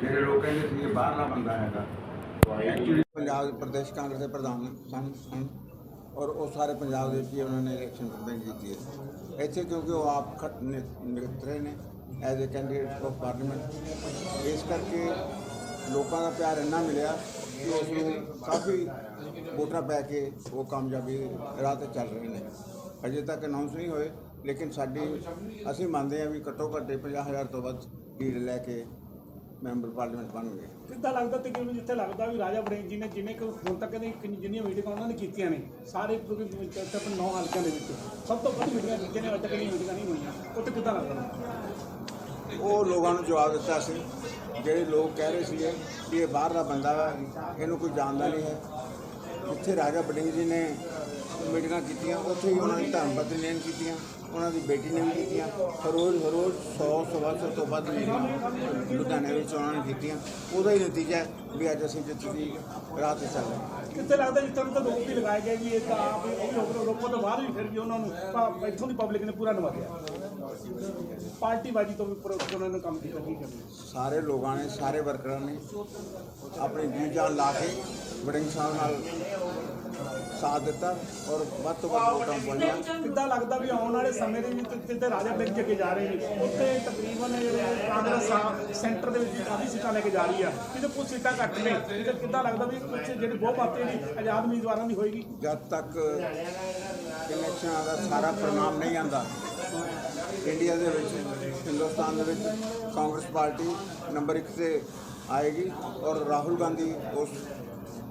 ਜਿਹੜੇ ਰਹੇ ਸੀ ਇਹ ਬਾਹਰਲਾ ਬੰਦਾ ਹੈਗਾ। ਐਕਚੁਅਲੀ ਪੰਜਾਬ ਪ੍ਰਦੇਸ਼ ਕਾਂਗਰਸ ਦੇ ਪ੍ਰਧਾਨ ਸਨ ਸਨ। ਔਰ ਉਹ ਸਾਰੇ ਪੰਜਾਬ ਦੇ ਵਿੱਚ ਹੀ ਉਹਨਾਂ ਨੇ ਇਲੈਕਸ਼ਨ ਕੰਪੇਨ ਕੀਤੀ ਹੈ। ਇੱਥੇ ਕਿਉਂਕਿ ਉਹ ਆਪ ਖਤ ਨਿਕਤਰੇ ਨੇ as a candidate of parliament ਇਸ ਕਰਕੇ ਲੋਕਾਂ ਦਾ ਪਿਆਰ ਇੰਨਾ ਮਿਲਿਆ ਕਿ ਉਸ ਨੂੰ ਕਾਫੀ ਵੋਟਾਂ ਪੈ ਕੇ ਉਹ ਕਾਮਯਾਬੀ ਰਾਹ ਤੇ ਚੱਲ ਰਹੇ ਨੇ। ਅਜੇ ਤੱਕ ਅਨਾਉਂਸ ਨਹੀਂ ਹੋਏ, ਲੇਕਿਨ ਸਾਡੀ, ਅਸੀਂ ਮੰਨਦੇ ਹਾਂ ਵੀ ਘੱਟੋ ਘੱਟ 50000 ਤੋਂ ਵੱਧ ਲੀਡ ਲੈ ਕੇ ਮੈਂਬਰ ਪਾਰਲੀਮੈਂਟ ਬਣਨਗੇ ਕਿੱਦਾਂ ਲੱਗਦਾ ਤੇ ਕਿਵੇਂ ਜਿੱਥੇ ਲੱਗਦਾ ਵੀ ਰਾਜਾ ਵੜਿੰਗ ਜੀ ਨੇ ਜਿਵੇਂ ਕਿ ਹੁਣ ਤੱਕ ਦੀ ਜਿੰਨੀਆਂ ਮੀਟਿੰਗਾਂ ਉਹਨਾਂ ਨੇ ਕੀਤੀਆਂ ਨੇ ਸਾਰੇ ਤਕਰੀਬਨ ਨੌ ਹਲਕਿਆਂ ਦੇ ਵਿੱਚ। ਸਭ ਤੋਂ ਵੱਧ ਮੀਟਿੰਗਾਂ ਕੀਤੀਆਂ ਨੇ ਅੱਜ ਤੱਕ ਮੀਟਿੰਗਾਂ ਨਹੀਂ ਹੋਈਆਂ। ਉੱਥੇ ਕਿੱਦਾਂ ਲੱਗਦਾ? ਉਹ ਲੋਕਾਂ ਨੂੰ ਜਵਾਬ ਦਿੱਤਾ ਸੀ ਜਿਹੜੇ ਲੋਕ ਕਹਿ ਰਹੇ ਸੀਗੇ ਕਿ ਇਹ ਬਾਹਰਲਾ ਬੰਦਾ ਵਾ ਇਹਨੂੰ ਕੋਈ ਜਾਣਦਾ ਨਹੀਂ ਹੈ। ਜਿੱਥੇ ਰਾਜਾ ਬਡਿੰਗ ਜੀ ਨੇ ਮੀਟਿੰਗਾਂ ਕੀਤੀਆਂ, ਉੱਥੇ ਹੀ ਉਹਨਾਂ ਦੀ ਧਰਮ ਪਤਨੀ ਨੇ ਵੀ ਕੀਤੀਆਂ, ਉਹਨਾਂ ਦੀ ਬੇਟੀ ਨੇ ਵੀ ਕੀਤੀਆਂ ਰੋਜ਼ ਹਰ ਹਰੋਜ਼ ਹਰੋਜ਼ 100 ਸਵਾ ਸੌ ਤੋਂ ਵੱਧ ਮੀਟਿੰਗਾਂ ਲੁਧਿਆਣੇ ਵਿੱਚ ਉਹਨਾਂ ਨੇ ਕੀਤੀਆਂ। ਉਹਦਾ ਹੀ ਨਤੀਜਾ ਹੈ ਵੀ ਅੱਜ ਅਸੀਂ ਜਿੱਤ ਰਾਹ ਤੇ ਚੱਲ ਰਹੇ ਕਿੱਥੇ ਲੱਗਦਾ ਜਿੱਥੇ ਉਹਨਾਂ ਦਾ ਰੋਪ ਵੀ ਲਗਾਏ ਗਏ ਵੀ ਇਹ ਤਾਂ ਆਪ ਉਹ ਲੋਕ ਤੋਂ ਬਾਹਰ ਵੀ ਫਿਰ ਵੀ ਉਹਨਾਂ ਨੂੰ ਇੱਥੋਂ ਦੀ ਪਬਲਿਕ ਨੇ ਪੂਰਾ ਨਵਾਜਿਆ ਪਾਰਟੀ ਬਾਜੀ ਤੋਂ ਵੀ ਉੱਪਰ ਕੇ ਉਹਨਾਂ ਨੇ ਕੰਮ ਕੀਤਾ ਕੀ ਕਰਨਾ? ਸਾਰੇ ਲੋਕਾਂ ਨੇ ਸਾਰੇ ਵਰਕਰਾਂ ਨੇ ਆਪਣੀ ਜੀ ਜਾਨ ਲਾ ਕੇ ਬਡਿੰਗ ਸਾਹਿਬ ਨਾਲ ਸਾਥ ਦਿੱਤਾ ਔਰ ਵੱਧ ਤੋਂ ਵੱਧ ਵੋਟਾਂ ਪਾਈਆਂ ਕਿੱਦਾਂ ਲੱਗਦਾ ਵੀ ਆਉਣ ਵਾਲੇ ਸਮੇਂ ਦੇ ਵਿੱਚ ਜਿੱਥੇ ਰਾਜਾ ਵੜਿੰਗ ਜੀ ਅੱਗੇ ਜਾ ਰਹੇ ਨੇ ਉੱਥੇ ਤਕਰੀਬਨ ਜਿਹੜੇ ਕਾਂਗਰਸ ਸੈਂਟਰ ਦੇ ਵਿੱਚ ਕਾਫੀ ਸੀਟਾਂ ਲੈ ਕੇ ਜਾ ਰਹੀ ਆ। ਕਿਤੇ ਕੁਝ ਸੀਟਾਂ ਘੱਟ ਨੇ। ਕਿਤੇ ਕਿੱਦਾਂ ਲੱਗਦਾ ਵੀ ਕੁਝ ਜਿਹੜੇ ਬਹੁਮਤ ਜਿਹੜੀ ਆਜ਼ਾਦ ਉਮੀਦਵਾਰਾਂ ਦੀ ਹੋਏਗੀ? ਜਦ ਤੱਕ ਇਲੈਕਸ਼ਨਾਂ ਦਾ ਸਾਰਾ ਪ੍ਰਣਾਮ ਨਹੀਂ ਆਂਦਾ ਇੰਡੀਆ ਦੇ ਵਿੱਚ ਹਿੰਦੁਸਤਾਨ ਦੇ ਵਿੱਚ ਕਾਂਗਰਸ ਪਾਰਟੀ ਨੰਬਰ 1 ਤੇ ਆਏਗੀ ਔਰ ਰਾਹੁਲ ਗਾਂਧੀ ਉਸ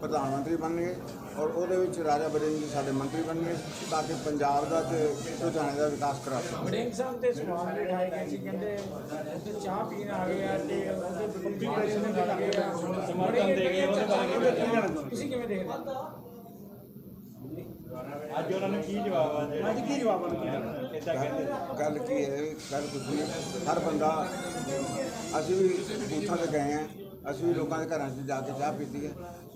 ਪ੍ਰਧਾਨ ਮੰਤਰੀ ਬਣਨਗੇ ਔਰ ਉਹਦੇ ਵਿੱਚ ਰਾਜਾ ਬੜਿੰਗ ਜੀ ਸਾਡੇ ਮੰਤਰੀ ਬਣਨਗੇ ਤਾਂ ਕਿ ਪੰਜਾਬ ਦਾ ਤੇ ਲੁਧਿਆਣੇ ਦਾ ਵਿਕਾਸ ਕਰਾ ਸਕਣ। ਵੜਿੰਗ ਸਾਹਿਬ ਤੇ ਸਵਾਲ ਉਠਾਏ ਗਏ ਸੀ ਕਹਿੰਦੇ ਉੱਥੇ ਚਾਹ ਪੀਣ ਆ ਗਏ ਆ ਤੇ ਉਹਦੇ ਕੰਪੀਟੀਸ਼ਨ ਕਰ ਗਏ ਆ। ਸਮਰਥਨ ਦੇ ਗਏ ਉਹਦੇ ਬਾਰੇ ਤੁਸੀਂ ਕਿਵੇਂ ਦੇਖਦੇ ਹੋ? ਅੱਜ ਉਹਨਾਂ ਨੂੰ ਕੀ ਜਵਾਬ ਆ ਜੇ ਅੱਜ ਕੀ ਜਵਾਬ ਕੀ ਇਦਾਂ ਕਹਿੰਦੇ? ਗੱਲ ਕੀ ਹੈ? ਗੱਲ ਕੁਝ ਨਹੀਂ ਹਰ ਬੰਦਾ ਅਸੀਂ ਵੀ ਬੂਥਾਂ ਤੇ ਗਏ ਆ। ਅਸੀਂ ਵੀ ਲੋਕਾਂ ਦੇ ਘਰਾਂ 'ਚ ਜਾ ਕੇ ਚਾਹ ਪੀਤੀ ਹੈ।